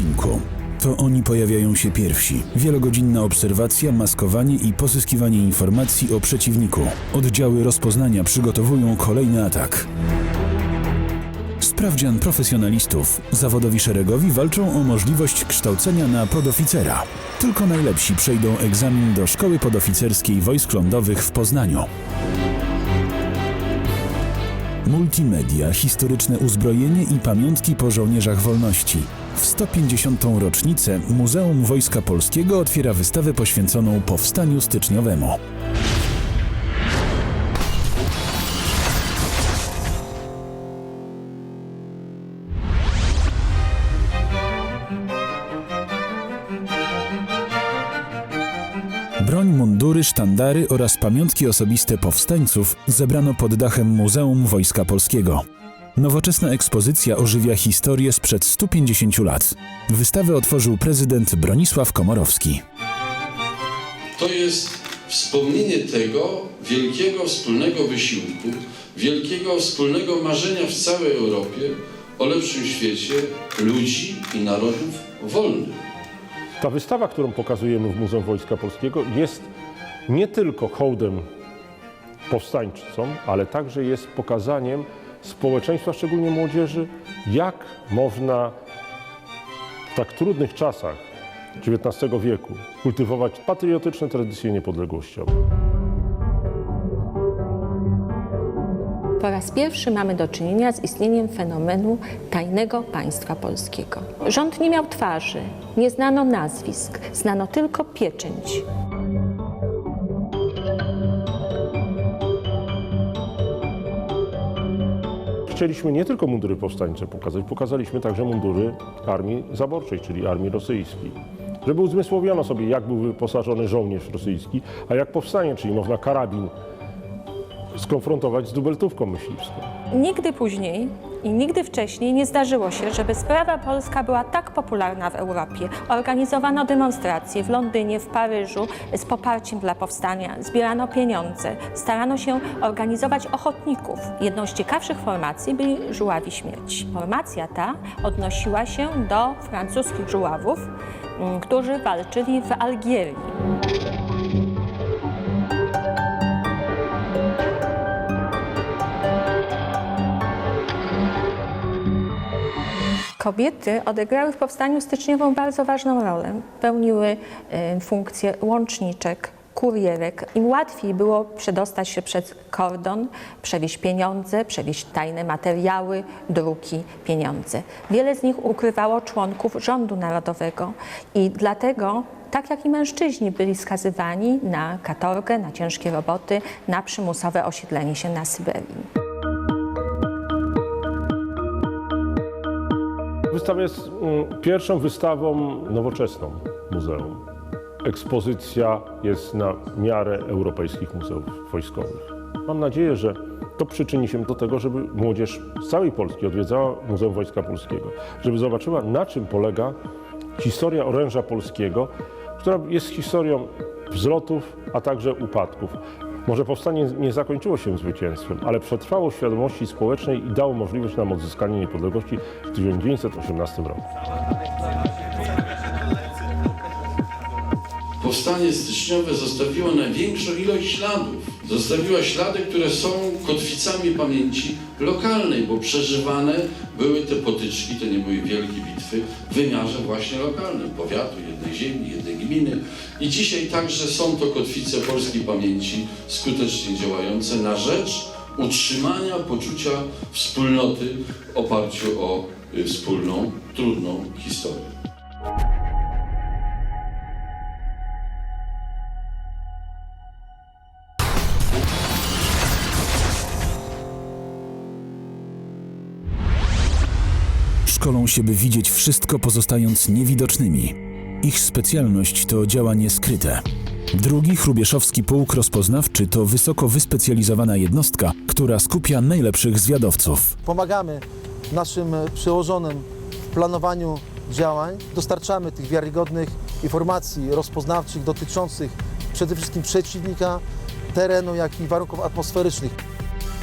odcinku. To oni pojawiają się pierwsi. Wielogodzinna obserwacja, maskowanie i pozyskiwanie informacji o przeciwniku. Oddziały rozpoznania przygotowują kolejny atak. Sprawdzian profesjonalistów. Zawodowi szeregowi walczą o możliwość kształcenia na podoficera. Tylko najlepsi przejdą egzamin do Szkoły Podoficerskiej Wojsk Lądowych w Poznaniu. Multimedia, historyczne uzbrojenie i pamiątki po żołnierzach wolności. W 150. rocznicę Muzeum Wojska Polskiego otwiera wystawę poświęconą powstaniu styczniowemu. Broń, mundury, sztandary oraz pamiątki osobiste powstańców zebrano pod dachem Muzeum Wojska Polskiego. Nowoczesna ekspozycja ożywia historię sprzed 150 lat. Wystawę otworzył prezydent Bronisław Komorowski. To jest wspomnienie tego wielkiego wspólnego wysiłku, wielkiego wspólnego marzenia w całej Europie o lepszym świecie ludzi i narodów wolnych. Ta wystawa, którą pokazujemy w Muzeum Wojska Polskiego, jest nie tylko hołdem powstańcom, ale także jest pokazaniem społeczeństwa, szczególnie młodzieży, jak można w tak trudnych czasach XIX wieku kultywować patriotyczne tradycje niepodległościowe. Po raz pierwszy mamy do czynienia z istnieniem fenomenu tajnego państwa polskiego. Rząd nie miał twarzy, nie znano nazwisk, znano tylko pieczęć. Chcieliśmy nie tylko mundury powstańcze pokazać, pokazaliśmy także mundury armii zaborczej, czyli armii rosyjskiej. Żeby uzmysłowiono sobie, jak był wyposażony żołnierz rosyjski, a jak powstanie, czyli można karabin skonfrontować z dubeltówką myśliwską. Nigdy później i nigdy wcześniej nie zdarzyło się, żeby sprawa polska była tak popularna w Europie. Organizowano demonstracje w Londynie, w Paryżu z poparciem dla powstania, zbierano pieniądze, starano się organizować ochotników. Jedną z ciekawszych formacji byli żuławi śmierci. Formacja ta odnosiła się do francuskich żuławów, mm, którzy walczyli w Algierii. Kobiety odegrały w powstaniu styczniowym bardzo ważną rolę. Pełniły e, funkcję łączniczek, kurierek. Im łatwiej było przedostać się przez kordon, przewieźć pieniądze, przewieźć tajne materiały, druki, pieniądze. Wiele z nich ukrywało członków rządu narodowego i dlatego tak jak i mężczyźni byli skazywani na katorgę, na ciężkie roboty, na przymusowe osiedlenie się na Syberii. Wystawa jest mm, pierwszą wystawą nowoczesną muzeum. Ekspozycja jest na miarę europejskich muzeów wojskowych. Mam nadzieję, że to przyczyni się do tego, żeby młodzież z całej Polski odwiedzała Muzeum Wojska Polskiego, żeby zobaczyła, na czym polega historia oręża polskiego, która jest historią wzlotów, a także upadków. Może powstanie nie zakończyło się zwycięstwem, ale przetrwało w świadomości społecznej i dało możliwość nam odzyskania niepodległości w 1918 roku. Powstanie styczniowe zostawiło największą ilość śladów. Zostawiła ślady, które są kotwicami pamięci lokalnej, bo przeżywane były te potyczki, to nie były wielkie bitwy, w wymiarze właśnie lokalnym, powiatu, jednej ziemi, jednej gminy. I dzisiaj także są to kotwice polskiej pamięci skutecznie działające na rzecz utrzymania poczucia wspólnoty w oparciu o y, wspólną, trudną historię. Szkolą się, by widzieć wszystko, pozostając niewidocznymi. Ich specjalność to działanie skryte. Drugi Hrubieszowski Pułk Rozpoznawczy to wysoko wyspecjalizowana jednostka, która skupia najlepszych zwiadowców. pomagamy naszym przełożonym w planowaniu działań, dostarczamy tych wiarygodnych informacji rozpoznawczych dotyczących przede wszystkim przeciwnika, terenu, jak i warunków atmosferycznych.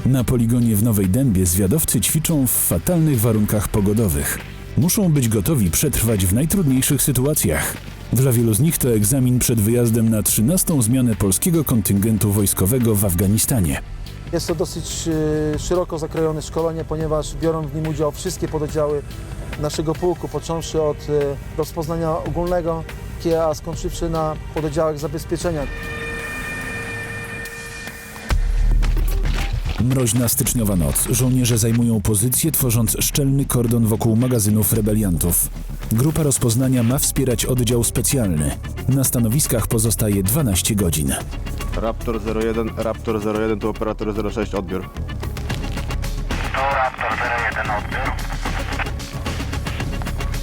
Na poligonie w Nowej Dębie zwiadowcy ćwiczą w fatalnych warunkach pogodowych. Muszą być gotowi przetrwać w najtrudniejszych sytuacjach. Dla wielu z nich to egzamin przed wyjazdem na 13. zmianę polskiego kontyngentu wojskowego w Afganistanie. Jest to dosyć e, szeroko zakrojone szkolenie, ponieważ biorą w nim udział wszystkie pododdziały naszego pułku, począwszy od e, rozpoznania ogólnego, a skończywszy na pododdziałach zabezpieczenia. Mroźna styczniowa noc. Żołnierze zajmują pozycję, tworząc szczelny kordon wokół magazynów rebeliantów. Grupa rozpoznania ma wspierać oddział specjalny. Na stanowiskach pozostaje 12 godzin. Raptor 01, Raptor 01 to operator 06, odbiór. Tu Raptor 01 odbiór.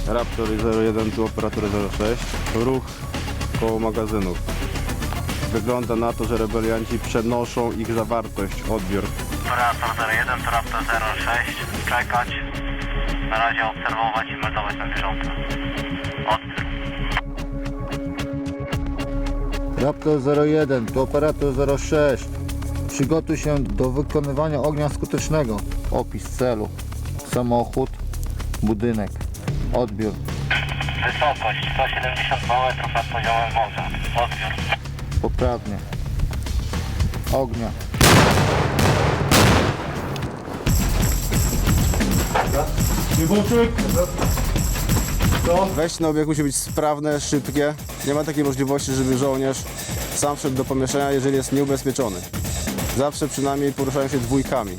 Raptor 01 tu operator 06, ruch koło magazynów. Wygląda na to, że rebelianci przenoszą ich zawartość, odbiór. Tu Raptor 01, tu Raptor 06. Czekać. Na razie obserwować i meldować na bieżąco. Odbiór. Raptor 01, to operator 06. Przygotuj się do wykonywania ognia skutecznego. Opis celu. Samochód, budynek. Odbiór. Wysokość 172 metrów nad poziomem morza. Odbiór. Poprawnie. Ognia. Wejście na obiekt musi być sprawne, szybkie. Nie ma takiej możliwości, żeby żołnierz sam wszedł do pomieszczenia, jeżeli jest nieubezpieczony. Zawsze przynajmniej poruszają się dwójkami.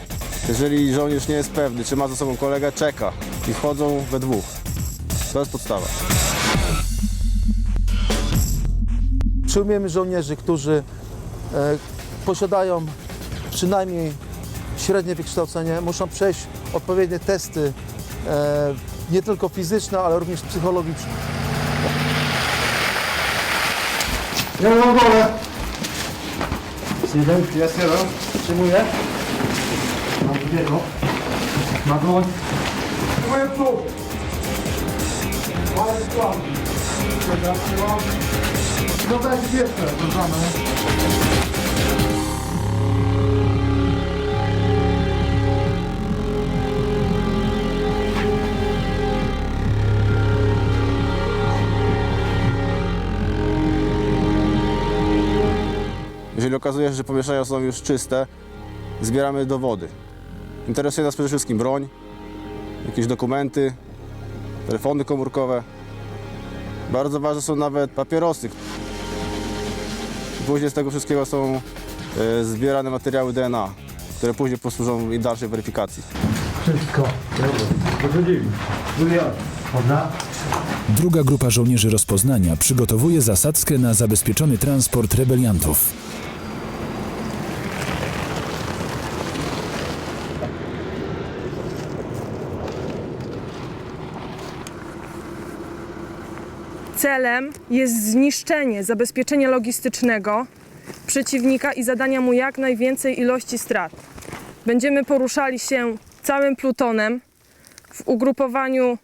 Jeżeli żołnierz nie jest pewny, czy ma ze sobą kolegę, czeka i wchodzą we dwóch. To jest podstawa. Przyjmujemy żołnierzy, którzy e, posiadają przynajmniej średnie wykształcenie, muszą przejść odpowiednie testy, e, nie tylko fizyczne, ale również psychologiczne. Ja mam wolę. Jest jeden, jest jeden. Przyjmuję. Mam drugiego. Na dłoń. Moje tu. Ale plan. No daj pierwsze, proszę. Jeżeli okazuje się, że pomieszczenia są już czyste, zbieramy dowody. Interesuje nas przede wszystkim broń, jakieś dokumenty, telefony komórkowe. Bardzo ważne są nawet papierosy. Później z tego wszystkiego są e, zbierane materiały DNA, które później posłużą i dalszej weryfikacji. Wszystko. Dobra. Druga grupa żołnierzy rozpoznania przygotowuje zasadzkę na zabezpieczony transport rebeliantów. Celem jest zniszczenie zabezpieczenia logistycznego przeciwnika i zadania mu jak najwięcej ilości strat. Będziemy poruszali się całym plutonem w ugrupowaniu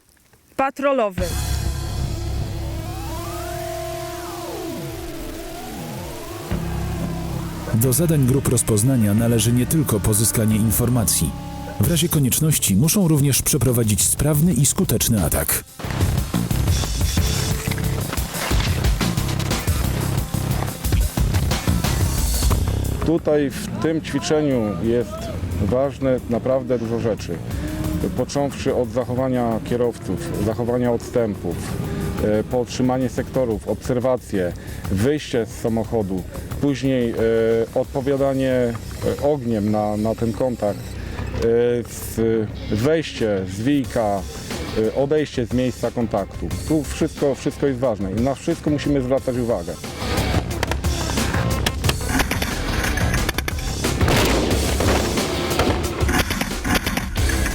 patrolowym. Do zadań grup rozpoznania należy nie tylko pozyskanie informacji. W razie konieczności muszą również przeprowadzić sprawny i skuteczny atak. Tutaj w tym ćwiczeniu jest ważne naprawdę dużo rzeczy. Począwszy od zachowania kierowców, zachowania odstępów, e, po otrzymanie sektorów, obserwacje, wyjście z samochodu, później e, odpowiadanie e, ogniem na, na ten kontakt, wejście z wijka, odejście z miejsca kontaktu. Tu wszystko, wszystko jest ważne i na wszystko musimy zwracać uwagę.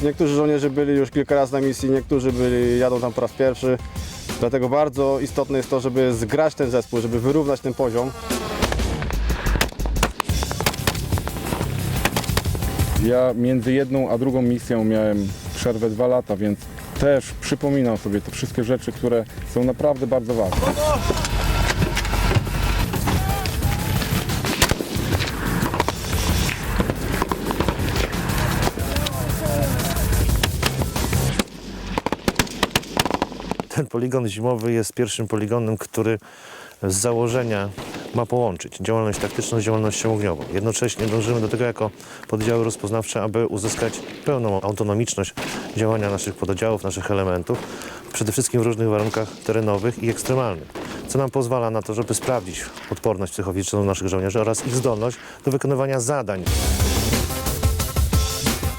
Niektórzy żołnierze byli już kilka razy na misji, niektórzy byli, jadą tam po raz pierwszy. Dlatego bardzo istotne jest to, żeby zgrać ten zespół, żeby wyrównać ten poziom. Ja między jedną a drugą misją miałem przerwę dwa lata, więc też przypominam sobie te wszystkie rzeczy, które są naprawdę bardzo ważne. Ten poligon zimowy jest pierwszym poligonem, który z założenia ma połączyć działalność taktyczną z działalnością ogniową. Jednocześnie dążymy do tego jako pododdziały rozpoznawcze, aby uzyskać pełną autonomiczność działania naszych pododdziałów, naszych elementów, przede wszystkim w różnych warunkach terenowych i ekstremalnych, co nam pozwala na to, żeby sprawdzić odporność psychofizyczną naszych żołnierzy oraz ich zdolność do wykonywania zadań.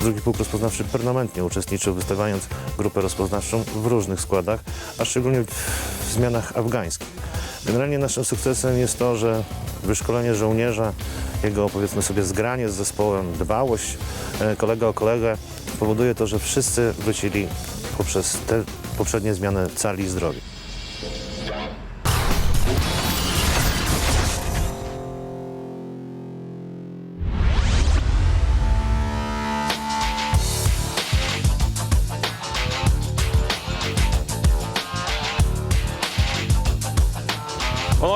Drugi pułk rozpoznawczy permanentnie uczestniczył, wystawiając grupę rozpoznawczą w różnych składach, a szczególnie w zmianach afgańskich. Generalnie naszym sukcesem jest to, że wyszkolenie żołnierza, jego powiedzmy sobie zgranie z zespołem, dbałość e, kolega o kolegę powoduje to, że wszyscy wrócili poprzez te poprzednie zmiany cali i zdrowi.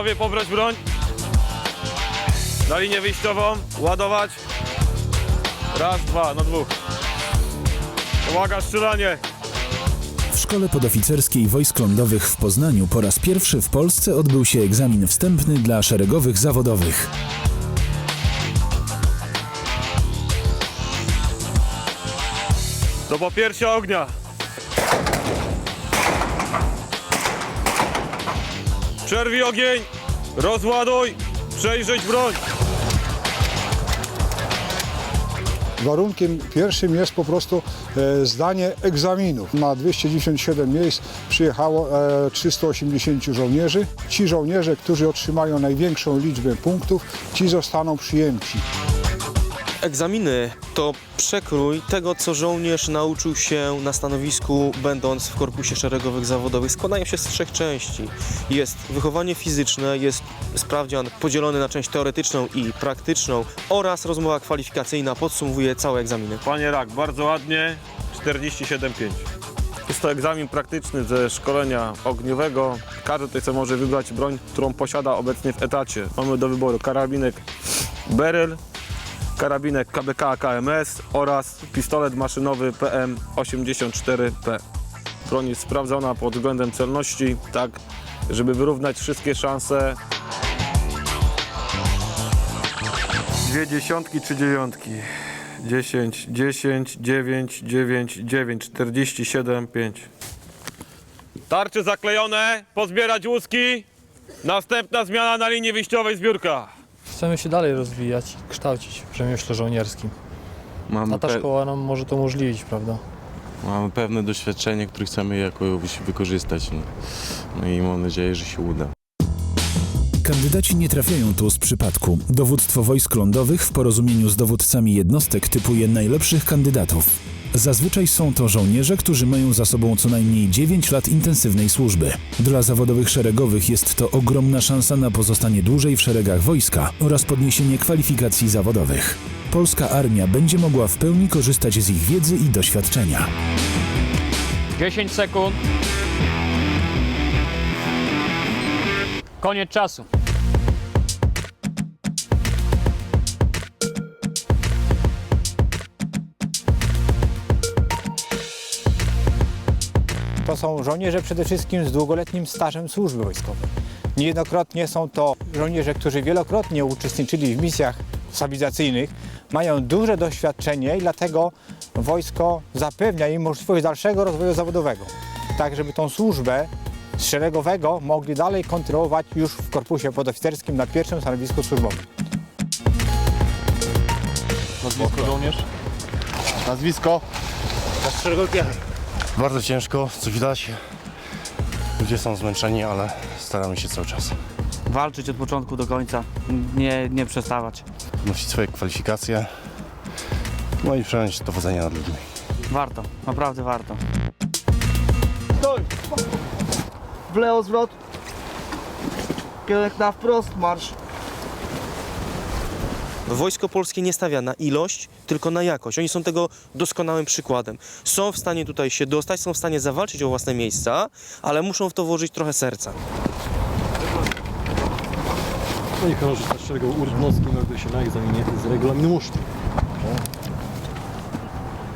Panowie, pobrać broń. Na linię wyjściową. Ładować. Raz, dwa, na dwóch. Uwaga, strzelanie. W Szkole Podoficerskiej Wojsk Lądowych w Poznaniu po raz pierwszy w Polsce odbył się egzamin wstępny dla szeregowych zawodowych. Do popiersia ognia. Przerwij ogień. Rozładuj. Przejrzeć broń. Warunkiem pierwszym jest po prostu e, zdanie egzaminów. Na 297 miejsc przyjechało e, 380 żołnierzy. Ci żołnierze, którzy otrzymają największą liczbę punktów, ci zostaną przyjęci. Egzaminy to przekrój tego, co żołnierz nauczył się na stanowisku, będąc w korpusie szeregowych zawodowych. Składają się z trzech części. Jest wychowanie fizyczne, jest sprawdzian podzielony na część teoretyczną i praktyczną oraz rozmowa kwalifikacyjna podsumowuje całe egzaminy. Panie Rak, bardzo ładnie. 47,5. Jest to egzamin praktyczny ze szkolenia ogniowego. Każdy tutaj sobie może wybrać broń, którą posiada obecnie w etacie. Mamy do wyboru karabinek Beryl, karabinek KBK KMS oraz pistolet maszynowy PM84P. Broń jest sprawdzona pod względem celności, tak żeby wyrównać wszystkie szanse. Dwie dziesiątki czy dziewiątki? 10, 10, 9, 9, 9, 47, 5. Tarcze zaklejone, pozbierać łuski. Następna zmiana na linii wyjściowej zbiórka. Chcemy się dalej rozwijać, kształcić w przemyśle żołnierskim. Mamy, A ta pe- szkoła nam może to umożliwić, prawda? mamy pewne doświadczenie, które chcemy jakoś wykorzystać. No. no i mam nadzieję, że się uda. Kandydaci nie trafiają tu z przypadku. Dowództwo wojsk lądowych w porozumieniu z dowódcami jednostek typuje najlepszych kandydatów. Zazwyczaj są to żołnierze, którzy mają za sobą co najmniej 9 lat intensywnej służby. Dla zawodowych szeregowych jest to ogromna szansa na pozostanie dłużej w szeregach wojska oraz podniesienie kwalifikacji zawodowych. Polska armia będzie mogła w pełni korzystać z ich wiedzy i doświadczenia. 10 sekund. Koniec czasu. To są żołnierze przede wszystkim z długoletnim stażem służby wojskowej. Niejednokrotnie są to żołnierze, którzy wielokrotnie uczestniczyli w misjach stabilizacyjnych, mają duże doświadczenie i dlatego wojsko zapewnia im możliwość dalszego rozwoju zawodowego, tak żeby tą służbę z szeregowego mogli dalej kontynuować już w korpusie podoficerskim na pierwszym stanowisku służbowym. Nazwisko żołnierz? Nazwisko? Bardzo ciężko, co widać. Ludzie są zmęczeni, ale staramy się cały czas. Walczyć od początku do końca, nie, nie przestawać. Nosić swoje kwalifikacje, no i przejąć dowodzenie nad ludźmi. Warto, naprawdę warto. W lewo zwrot. Kierunek na wprost, marsz. Wojsko Polskie nie stawia na ilość, tylko na jakość. Oni są tego doskonałym przykładem. Są w stanie tutaj się dostać, są w stanie zawalczyć o własne miejsca, ale muszą w to włożyć trochę serca. Panie Chorąży, z szeregu Urdnowski melduje się na egzaminie z regulaminu musztru.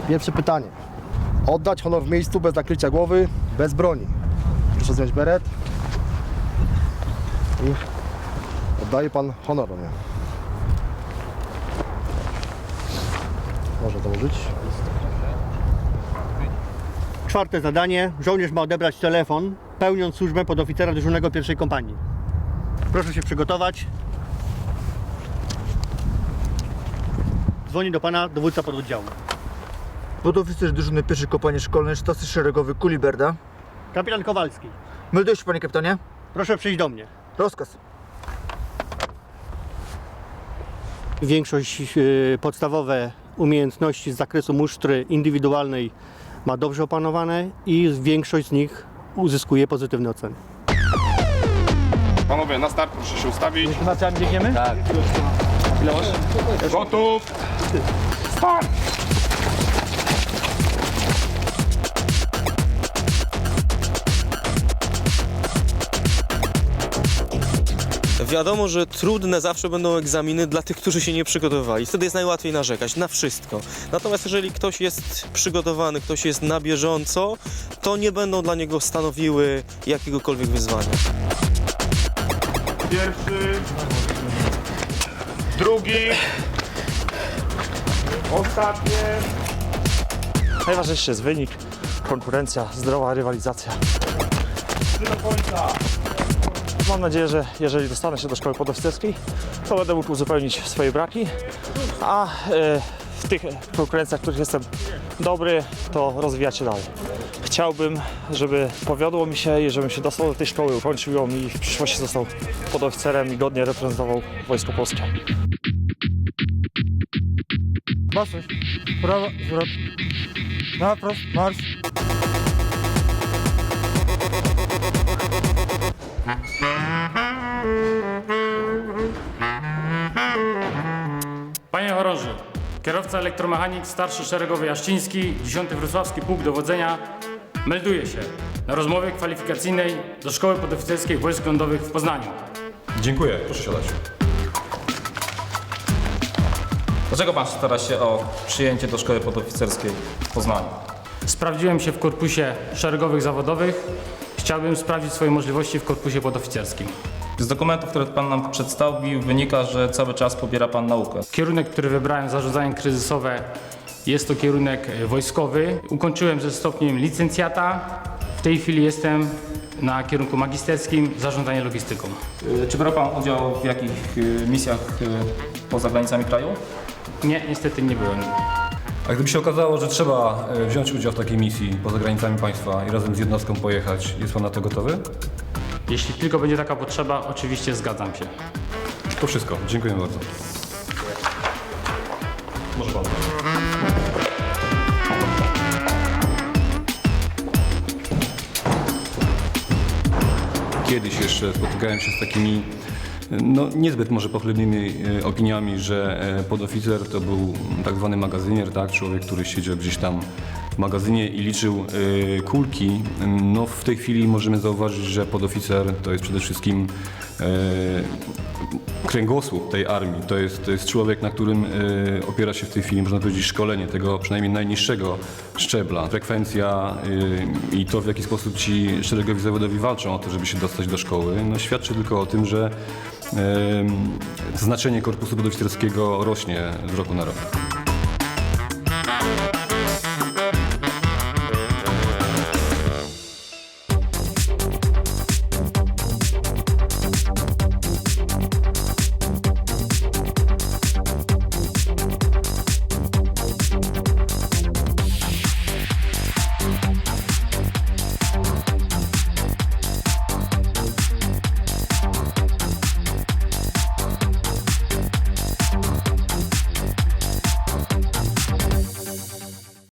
Pierwsze pytanie. Oddać honor w miejscu bez nakrycia głowy, bez broni. Proszę zdjąć beret. I oddaje pan honorowy. Można założyć. Czwarte zadanie. Żołnierz ma odebrać telefon, pełniąc służbę podoficera dyżurnego pierwszej kompanii. Proszę się przygotować. Dzwoni do pana dowódca pododdziału. Podoficer dyżurny pierwszej kompanii szkolnej sztasy szeregowy Kuliberda. Kapitan Kowalski. Melduje się panie kapitanie. Proszę przyjść do mnie. Rozkaz. Większość y, podstawowe umiejętności z zakresu musztry indywidualnej ma dobrze opanowane i większość z nich uzyskuje pozytywne oceny. Panowie, na start proszę się ustawić. Na czym biegniemy? Tak. Gotów. Start. Wiadomo, że trudne zawsze będą egzaminy dla tych, którzy się nie przygotowywali. Wtedy jest najłatwiej narzekać na wszystko. Natomiast jeżeli ktoś jest przygotowany, ktoś jest na bieżąco, to nie będą dla niego stanowiły jakiegokolwiek wyzwania. Pierwszy. Drugi. Ostatnie. Najważniejszy jest wynik, konkurencja, zdrowa rywalizacja. Trzy do końca. Mam nadzieję, że jeżeli dostanę się do szkoły podoficerskiej, to będę mógł uzupełnić swoje braki, a e, w tych konkurencjach, w których jestem dobry, to rozwijać się dalej. Chciałbym, żeby powiodło mi się i żebym się dostał do tej szkoły, ukończył ją i w przyszłości został podoficerem i godnie reprezentował Wojsko Polskie. Basość. Prawa, zwrot. Na marsz. Kierowca elektromechanik starszy szeregowy Jaszczyński, 10 Wrocławski Pułk Dowodzenia melduje się na rozmowie kwalifikacyjnej do Szkoły Podoficerskiej Wojsk Lądowych w Poznaniu. Dziękuję, proszę siadać. Dlaczego pan stara się o przyjęcie do szkoły podoficerskiej w Poznaniu? Sprawdziłem się w korpusie szeregowych zawodowych. Chciałbym sprawdzić swoje możliwości w korpusie podoficerskim. Z dokumentów, które pan nam przedstawił, wynika, że cały czas pobiera pan naukę. Kierunek, który wybrałem, zarządzanie kryzysowe, jest to kierunek e, wojskowy. Ukończyłem ze stopniem licencjata. W tej chwili jestem na kierunku magisterskim zarządzanie logistyką. Y, Czy brał pan udział w jakich y, misjach y, poza granicami kraju? Nie, niestety nie byłem. A gdyby się okazało, że trzeba e, wziąć udział w takiej misji poza granicami państwa i razem z jednostką pojechać, jest pan na to gotowy? Jeśli tylko będzie taka potrzeba, oczywiście zgadzam się. To wszystko. Dziękuję bardzo. Może pan. Kiedyś jeszcze spotykałem się z takimi no, niezbyt może pochlebnymi e, opiniami, że e, podoficer to był tak zwany magazynier, tak? człowiek, który siedział gdzieś tam w magazynie i liczył e, kulki. No, w tej chwili możemy zauważyć, że podoficer to jest przede wszystkim e, kręgosłup tej armii. To jest, to jest człowiek, na którym e, opiera się w tej chwili, można powiedzieć, szkolenie tego przynajmniej najniższego szczebla. Frekwencja i to, w jaki sposób ci szeregowi zawodowi walczą o to, żeby się dostać do szkoły, no, świadczy tylko o tym, że znaczenie korpusu podoficerskiego rośnie z roku na rok.